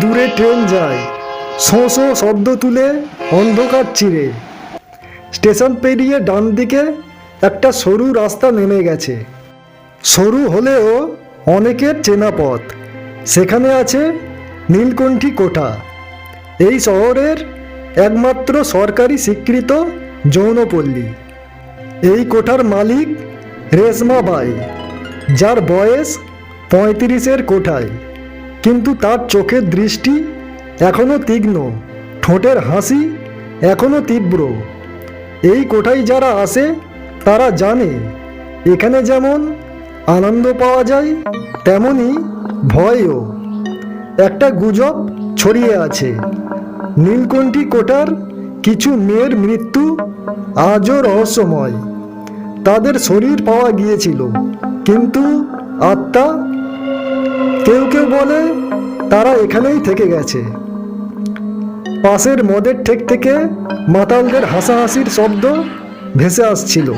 দূরে ট্রেন যায়। শোঁ শোঁ শব্দ তুলে অন্ধকার চিরে। স্টেশন পেরিয়ে ডান দিকে একটা সরু রাস্তা নেমে গেছে। সরু হলেও অনেকের চেনা পথ। সেখানে আছে নীলকণ্ঠী কোঠা। এই শহরের একমাত্র সরকারি স্বীকৃত যৌনপল্লী। এই কোঠার মালিক রেশমা বাই, যার বয়স পঁয়ত্রিশের কোঠায়। কিন্তু তার চোখের দৃষ্টি এখনও তীক্ষ্ণ, ঠোঁটের হাসি এখনও তীব্র। এই কোঠায় যারা আসে, তারা জানে, এখানে যেমন আনন্দ পাওয়া যায়, তেমনি ভয়ও। একটা গুজব ছড়িয়ে আছে। নীলকণ্ঠী কোটার কিছু মেয়ের মৃত্যু আজও রহস্যময়। তাদের শরীর পাওয়া গিয়েছিল, কিন্তু আত্মা কেউ কেউ বলে তারা এখানেই থেকে গেছে। পাশের মদের ঠেক থেকে মাতালদের হাসাহাসির শব্দ ভেসে আসছিল।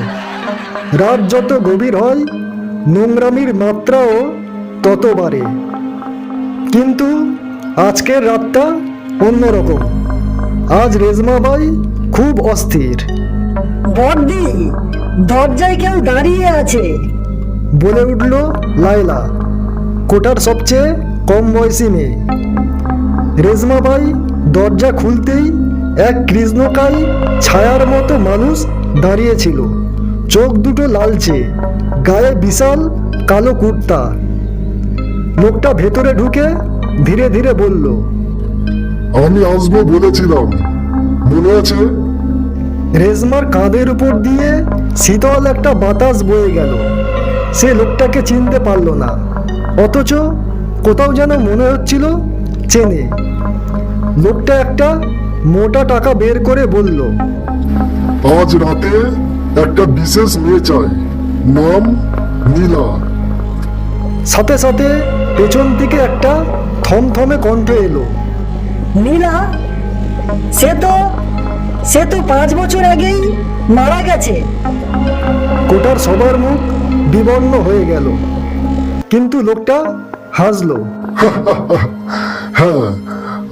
রাত যত গভীর হয় নোংরামির মাত্রাও তত বাড়ে। কিন্তু আজকের রাতটা অন্যরকম। আজ রেজমাবাই খুব অস্থির। দরজায় কেউ দাঁড়িয়ে আছে। বলে উঠল লায়লা। কোটার সবচেয়ে কম বয়সী মেয়ে। রেজমাবাই দরজা খুলতেই এক কৃষ্ণকায় ছায়ার মতো মানুষ দাঁড়িয়েছিল চোখ দুটো লালচে গায়ে বিশাল কালো কুর্তা। লোকটা ভেতরে ঢুকে ধীরে ধীরে বলল আমি আসব বলেছিলাম। মনে আছে? রেজমার কাঁধের উপর দিয়ে শীতল একটা বাতাস বয়ে গেল। সে লোকটাকে চিনতে পারল না। অথচ কোথাও যেন মনে হচ্ছিল চেনে। লোকটা একটা মোটা টাকা বের করে বলল আজ রাতে একটা বিশেষ মেয়ে চাই নাম নীলা। সাথে সাথে পেছন থেকে একটা থমথমে কণ্ঠ এলো নীলা সে তো সে তো পাঁচ বছর আগেই মারা গেছে। কোটার সবার মুখ বিবর্ণ হয়ে গেল। কিন্তু লোকটা হাসলো। হ্যাঁ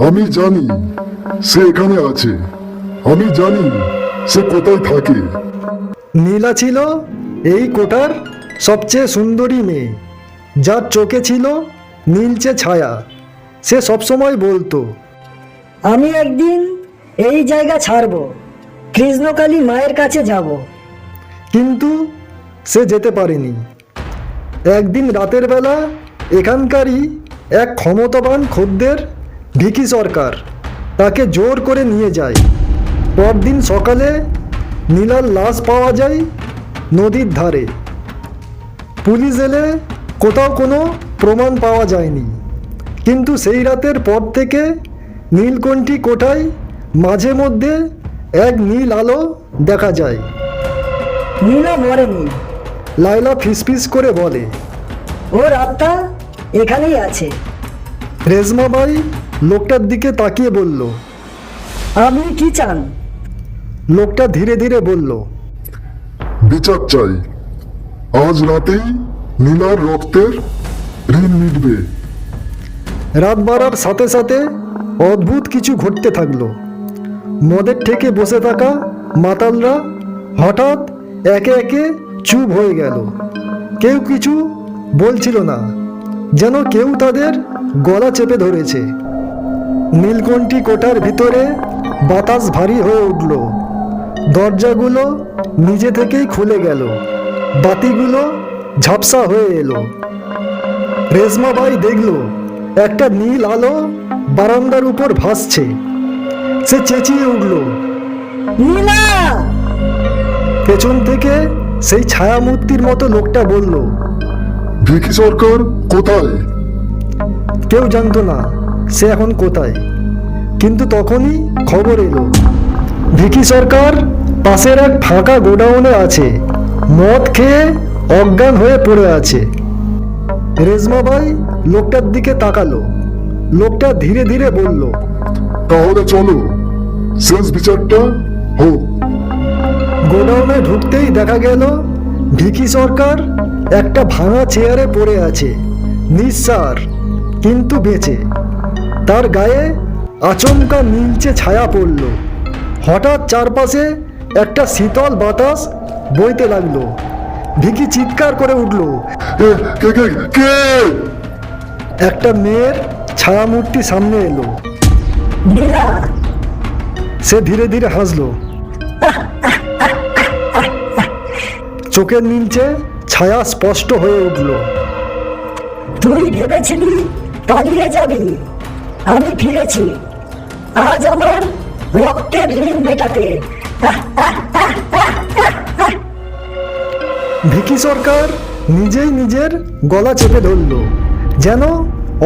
আমি জানি সে এখানে আছে। আমি জানি সে কোথায় থাকে। নীলা ছিল এই কোটার সবচেয়ে সুন্দরী মেয়ে। যার চোখে ছিল নীলচে ছায়া। সে সবসময় বলতো আমি একদিন এই জায়গা ছাড়বো। কৃষ্ণকালী মায়ের কাছে যাব। কিন্তু সে যেতে পারেনি। একদিন রাতের বেলা এখানকারই এক ক্ষমতাবান খদ্দের ভিকি সরকার তাকে জোর করে নিয়ে যায়। পরদিন সকালে নীলার লাশ পাওয়া যায় নদীর ধারে। পুলিশ এলে কোথাও কোনো প্রমাণ পাওয়া যায়নি। কিন্তু সেই রাতের পর থেকে নীলকণ্ঠী কোঠায় মাঝে মধ্যে এক নীল আলো দেখা যায়। নীলা মরেনি। লাইলা ফিসফিস করে বলে ওর আত্মা এখানেই আছে। রেজমাবাই লোকটার দিকে তাকিয়ে বলল আপনি কি চান? লোকটা ধীরে ধীরে বলল বিচার চাই। আজ রাতেই নীলার রক্তের ঋণ মিটবে। রাত বাড়ার সাথে সাথে অদ্ভুত কিছু ঘটতে থাকল। মদের ঠেকে বসে থাকা মাতালরা হঠাৎ একে একে চুপ হয়ে গেল। কেউ কিছু বলছিল না যেন কেউ তাদের গলা চেপে ধরেছে। নীলকণ্ঠী কোটার ভিতরে বাতাস ভারী হয়ে উঠল। দরজাগুলো নিজে থেকেই খুলে গেল। বাতিগুলো ঝাপসা হয়ে এলো। রেশমাবাই দেখল একটা নীল আলো বারান্দার উপর ভাসছে। সে চেঁচিয়ে উঠল পেছন থেকে সেই ছায়ামূর্তির মতো লোকটা বলল ভিকি সরকার কোথায়? কেউ জানতো না সে এখন কোথায়। কিন্তু তখনই খবর এলো ভিকি সরকার পাশের এক ফাঁকা গোডাউনে আছে মদ খেয়ে অজ্ঞান হয়ে পড়ে আছে। রেজমাবাই লোকটার দিকে তাকালো লোকটা ধীরে ধীরে বলল তাহলে চলো শেষ বিচারটা হোক। গোডাউনে ঢুকতেই দেখা গেল ভিকি সরকার একটা ভাঙা চেয়ারে পড়ে আছে নিঃসার কিন্তু বেঁচে। তার গায়ে আচমকা নীলচে ছায়া পড়ল। হঠাৎ চারপাশে একটা শীতল বাতাস বইতে লাগল। ভিকি চিৎকার করে উঠল একটা মেয়ের ছায়ামূর্তি সামনে এলো। সে ধীরে ধীরে হাসলো চোখের নিচে ছায়া স্পষ্ট হয়ে উঠল। তুই ভেবেছিলি পালিয়ে যাবি? আমি ফিরেছি। আজ আমার রক্তের ঋণ মেটাতে। ভিকি সরকার নিজেই নিজের গলা চেপে ধরল যেন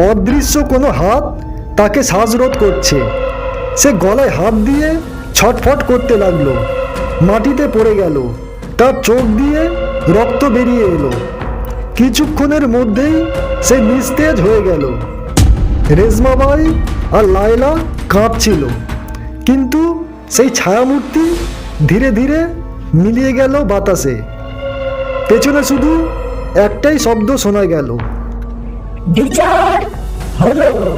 অদৃশ্য কোনো হাত তাকে শ্বাসরোধ করছে। সে গলায় হাত দিয়ে ছটফট করতে লাগল মাটিতে পড়ে গেল। তার চোখ দিয়ে রক্ত বেরিয়ে এলো। কিছুক্ষণের মধ্যেই সে নিস্তেজ হয়ে গেল। রেজমাবাই আর লায়লা কাঁপছিল। কিন্তু সেই ছায়ামূর্তি ধীরে ধীরে মিলিয়ে গেল বাতাসে। পেছনে শুধু একটাই শব্দ শোনা গেল। বিচার হলো।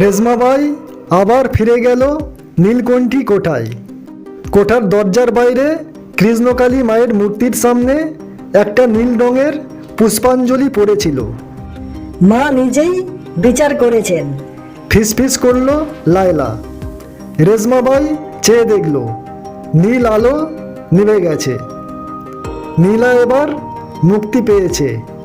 রেজমাবাই আবার ফিরে গেল নীলকণ্ঠী কোঠায়। কোঠার দরজার বাইরে কৃষ্ণকালী মায়ের মূর্তির সামনে একটা নীল রঙের পুষ্পাঞ্জলি পড়েছিল। মা নিজেই বিচার করেছেন। ফিস ফিস করল লায়লা। রেজমাবাই চেয়ে দেখল নীল আলো নিভে গেছে। নীলা এবার মুক্তি পেয়েছে।